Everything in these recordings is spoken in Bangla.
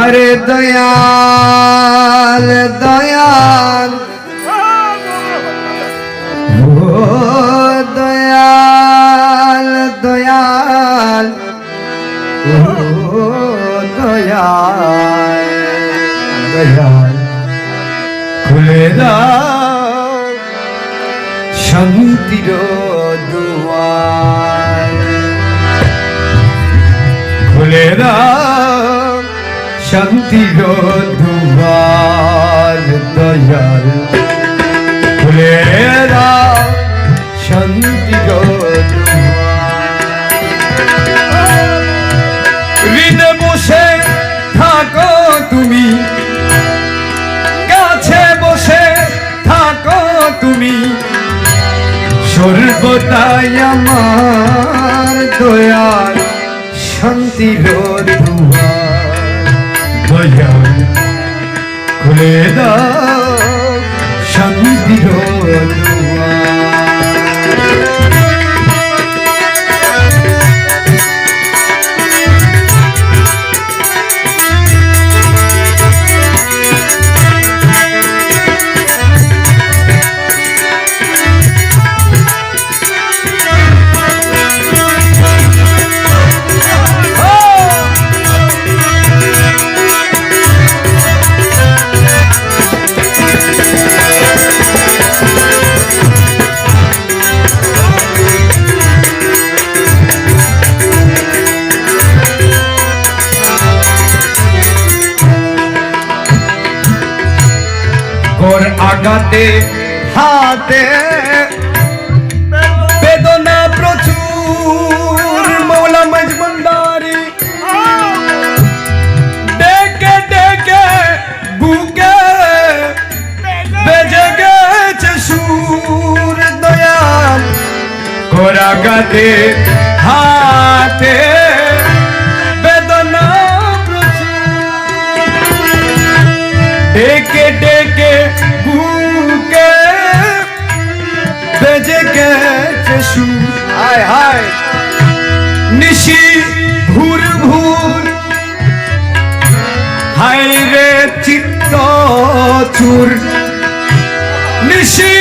আরে দয়াল দয়াল। ও দয়াল দয়াল। ও দয়াল দয়াল। খুলে দাও শান্তির শান্তির দুয়ার দয়াল খুলে শান্তির হৃদে বসে থাকো তুমি কাছে বসে থাকো তুমি সর্বদাই আমার দয়াল শান্তির দুয়ার দয়াল খুলে দাও শান্তির দুয়ার কর আগাতে হাতে বেদনা প্রচুর। মৌলা মজমন্দারি ডেকে ডেকে বুকে বেজে গেছে সুর দয়াল। কর গেছে সুর হায় হায়। নিশি ভুর ভুর হায় রে চিত্ত চুর। নিশি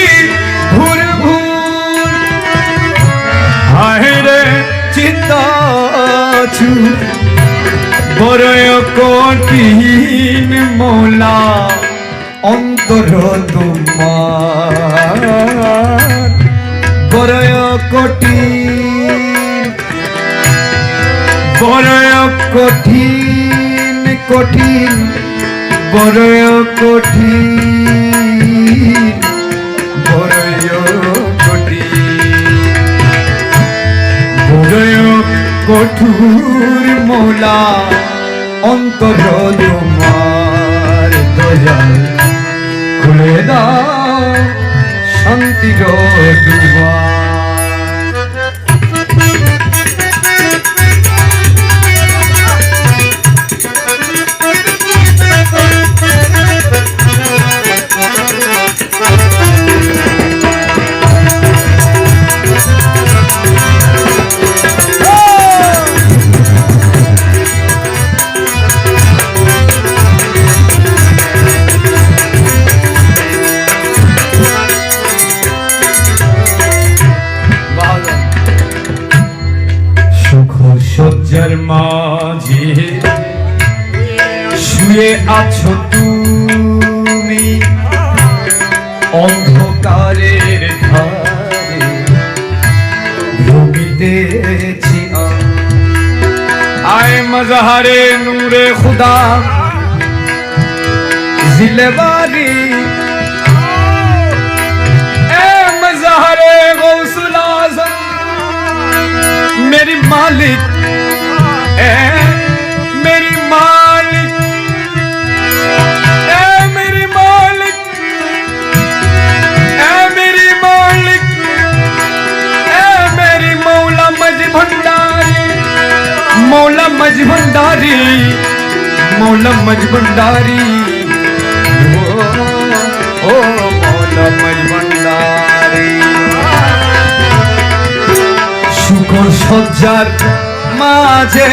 ভুর ভুর হায় রে চিত্ত চুর। বড়য় কঠিন মোলা অন্তর তোমার বড়য় কঠিন বড়য় কঠিন কঠিন বড়য় কঠিন বড়য় কঠিন। হৃদয় কঠোর মোলা অন্তর শান্তির দুয়ার সুখ আছো তুমি। অন্ধকারের ধারে আমি। আয়। মজহারে নূরে খুদা। জিলেবারি এ मौला मजबंदारी मौला मजबंदारी ओ मौला मजबंदारी শুকর সজ্জার মাঝে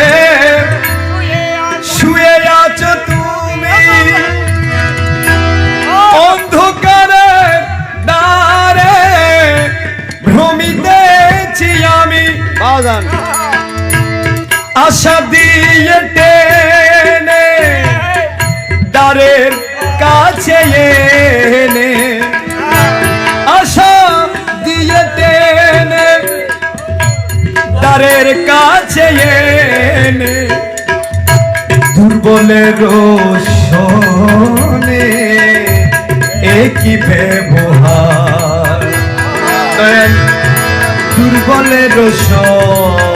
শুয়ে আছো তুমি। অন্ধকারে দাঁড়ে ভ্রমিতেছি আমি। বাজান। আশা দিয়ে টেনে দ্বারের কাছে এনে। আশা দিয়ে টেনে দ্বারের কাছে এনে। দুর্বলের শোনে একই ব্যবহার। দুর্বলের শোনে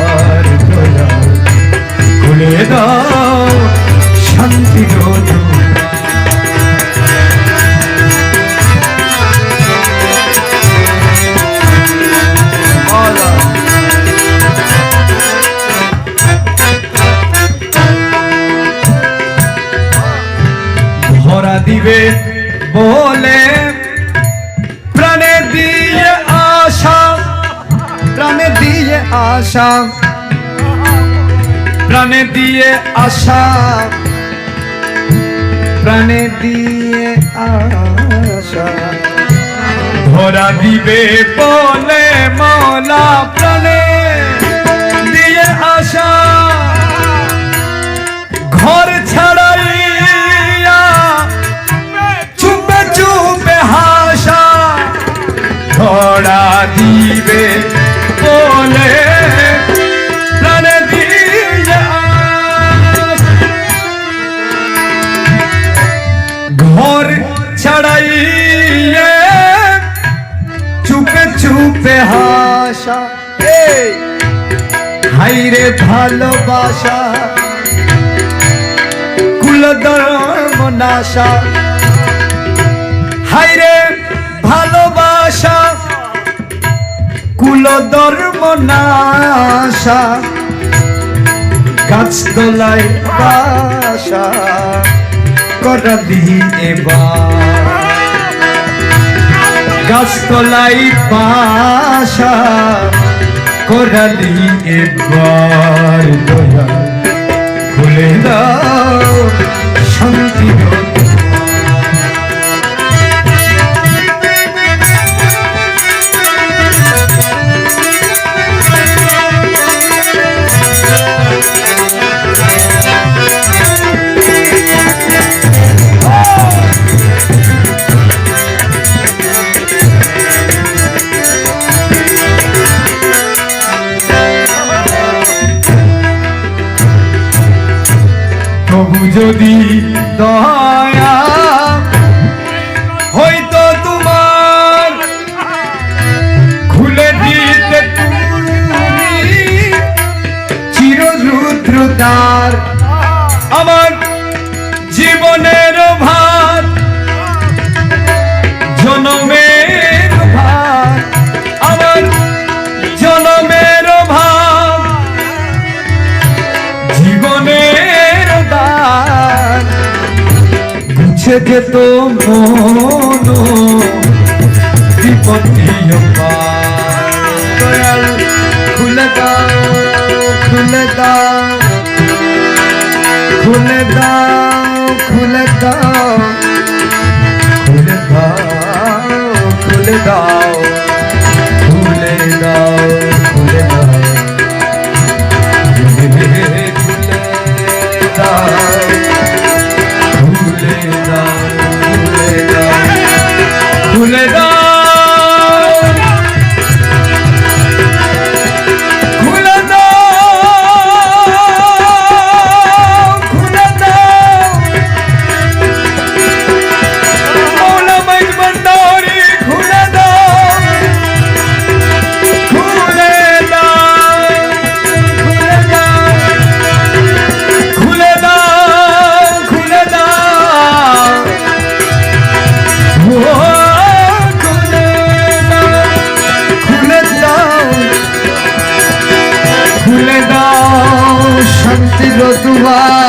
দাও শান্তি ভরা দিবে বলে প্রাণে দিয়ে আশা প্রাণে দিয়ে আশা প্রাণে দিয়ে আশা, প্রাণে দিয়ে আশা। ধরা দিবে বলে মলা প্রাণে দিয়ে আশা। ঘর ছাড়াইয়া চুপে চুপে হাসা। ধরা দিবে ভালোবাসা কুলধর্ম নাশা। হাইরে ভালোবাসা কুলধর্ম নাশা। গাছতলায় বাসা করালি এবার। গাছতলায় বাসা করালি এবার দয়া খুলে দাও যদি দয়া হয়তো তোমার খুলে দিতে চিররুদ্রতার যেত মন বিপত্তি দয়াল খুলে দাও খুলে দাও খুলে দাও খুলে দাও। துவா